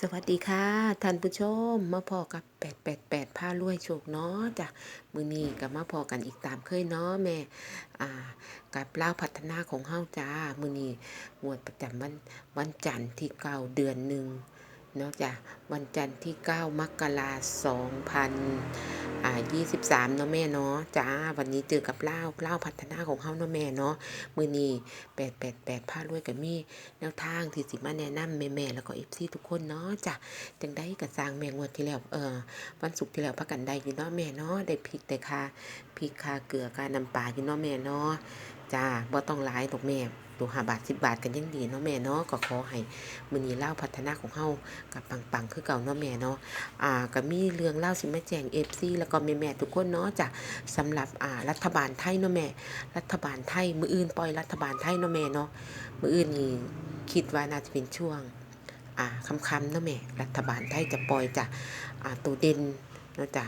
สวัสดีค่ะท่านผู้ชมมาพอกับ 888ผ้าลวยโชคเนาะจ้ะมือนี้กับมาพอกันอีกตามเคยเนาะแม่อ่ากับเล่าพัฒนาของเฮาจ้ามือนี้งวดประจำวันวันจันทร์ที่เก่าเดือนหนึ่ง เนาะจ้ะวันจันทร์ที่ 9 มกราสองพันอ่า23เนาะแม่เนาะจ้าวันนี้เจอกับเล่าเล่าพัฒนาของเฮาเนาะแม่เนาะมือนี้888ผ้ารวยกับมีแนวทางที่สิมาแนะนำแม่ๆแล้วก็ FC ทุกคนเนาะจ้ะจังได้กระสร้างแมงวันที่แล้วเออวันศุกร์ที่แล้วพักกันได้อยู่เนาะแม่เนาะได้พริกได้คาพริกคาเกลือคาน้ำปลาอยู่เนาะแม่เนาะจ้าบ่ต้องหลายดอกแม่ ตัวห้าบาทสิบบาทกันยังดีเนาะแม่เนาะก็ขอให้มื้อนี้เล่าพัฒนาของเฮากับปังๆคือเก่าเนาะแม่เนาะอ่าก็มีเรื่องเล่าสิมาแจ้ง FC แล้วก็แม่ๆทุกคนเนาะจ้ะสำหรับอ่ารัฐบาลไทยเนาะแม่ รัฐบาลไทยมื้ออื่นปล่อยรัฐบาลไทยเนาะแม่เนาะมื้ออื่นนี่คิดว่าน่าจะเป็นช่วงอ่าคำคำๆเนาะแม่รัฐบาลไทยจะปล่อยจ้ะอ่าตัวเด่นเนาะจ้ะ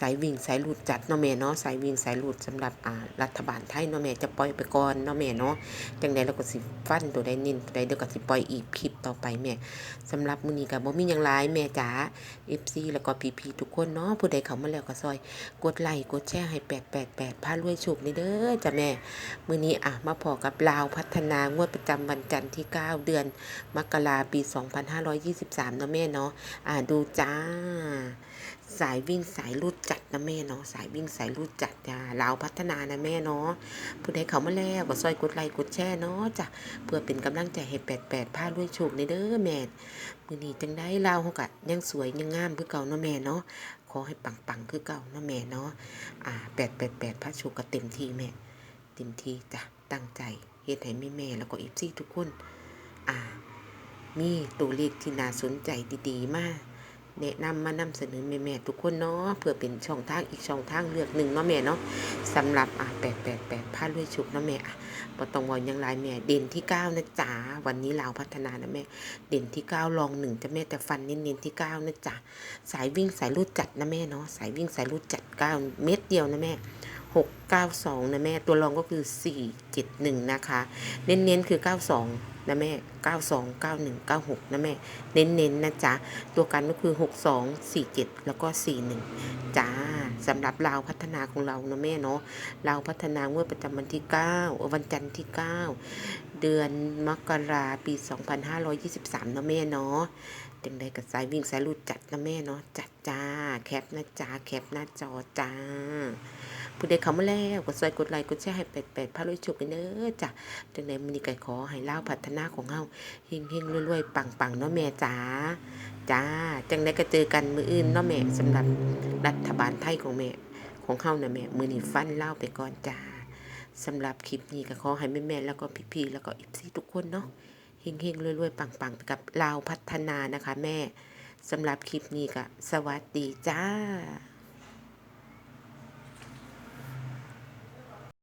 สายวิ่งสายลุดจัดเนาะแม่เนาะสายวิ่งสายลุดสำหรับอ่ารัฐบาลไทยเนาะแม่จะปล่อยไปก่อนเนาะแม่เนาะจังใดเราก็สิฟันตัวใดน้นตัวใดเดี๋ยวก็สิปล่อยอีกคลิปต่อไปแม่สำหรับมื้อนี้ก็บ่มีหยังหลายแม่จ๋า FC แล้วก็พี่ๆทุกคนเนาะผู้ใดเข้ามาแล้วก็ซอย กดไลค์กดแชร์ให้888พารวยโชคนี่เด้อจ้ะแม่มื้อนี้อะมาพอกับลาวพัฒนางวดประจำวันจันทร์ที่ 9 เดือน มกราปี 2523เนาะแม่เนาะอ่าดูจ้า สายวิ่งสายรูดจัดนะแม่เนาะสายวิ่งสายรูดจัดจ้าลาวพัฒนานะแม่เนาะผู้ใดเขามาแล้วก็ซอยกดไลค์กดแชร์เนาะจ้ะเพื่อเป็นกำลังใจให้88พารวยโชคในเด้อแม่มือนี้จังได้ลาวเฮาก็ยังสวยยังงามคือเก่าเนาะแม่เนาะขอให้ปังๆคือเก่าเนาะแม่เนาะอ่า888พระโชคก็เต็มที่แม่เต็มที่จ้ะตั้งใจเฮ็ดให้แม่แม่แล้วก็เอฟซีทุกคนอ่ามีตัวเลขที่น่าสนใจดีๆมาก แนะนำมานำเสนอแม่แม่ๆทุกคนเนาะเพื่อเป็นช่องทางอีกช่องทางเลือกหนึ่งเนาะแม่เนาะสำหรับอ่า888พาด้วยชุกเนาะแม่อะบ่ต้องว่าหยังหลายแม่เด่นที่9นะจ๊ะวันนี้ลาวพัฒนานะแม่เด่นที่9ลองหนึ่งจะแม่แต่ฟันเน้นๆที่9นะจ๊ะสายวิ่งสายรูดจัดนะแม่เนาะสายวิ่งสายรูดจัด9เม็ดเดียวนะแม่692นะแม่ตัวรองก็คือ471นะคะ เน้นๆคือ92 นะแม่ 92 91 96 นะแม่ เน้นๆนนะจ๊ะ ตัวกันก็คือ 62 47 แล้วก็ 41 จ้าสำหรับลาวพัฒนาของเรานะแม่เนาะลาวพัฒนางวดประจำวันที่ 9 วันจันทร์ที่ 9 เดือนมกราปี 2523 นะแม่เนาะจังใดกับสายวิ่งสายรูดจัดนะแม่เนาะจัดจ้า แคปนะจ้าแคปหน้าจอจ้า ผู้ใดเขามาแล้วก็ซอยกดไลค์กดแชร์ให้เป็ดเป็ดพาลุยฉุกกันเด้อจ้ะจังใดมื้อนี้ก็ขอให้เล่าพัฒนาของเฮาเฮงๆรวยๆปังๆเนาะแม่จ๋าจ้าจังใดก็เจอกันมืออื่นเนาะแม่สำหรับรัฐบาลไทยของแม่ของเฮาน่ะแม่มือนี้ฟันเล่าไปก่อนจ้าสำหรับคลิปนี้ก็ขอให้แม่ๆแล้วก็พี่ๆแล้วก็ FC ทุกคนเนาะเฮงๆรวยๆปังๆกับลาวพัฒนานะคะ แม่สำหรับคลิปนี้ก็สวัสดีจ้า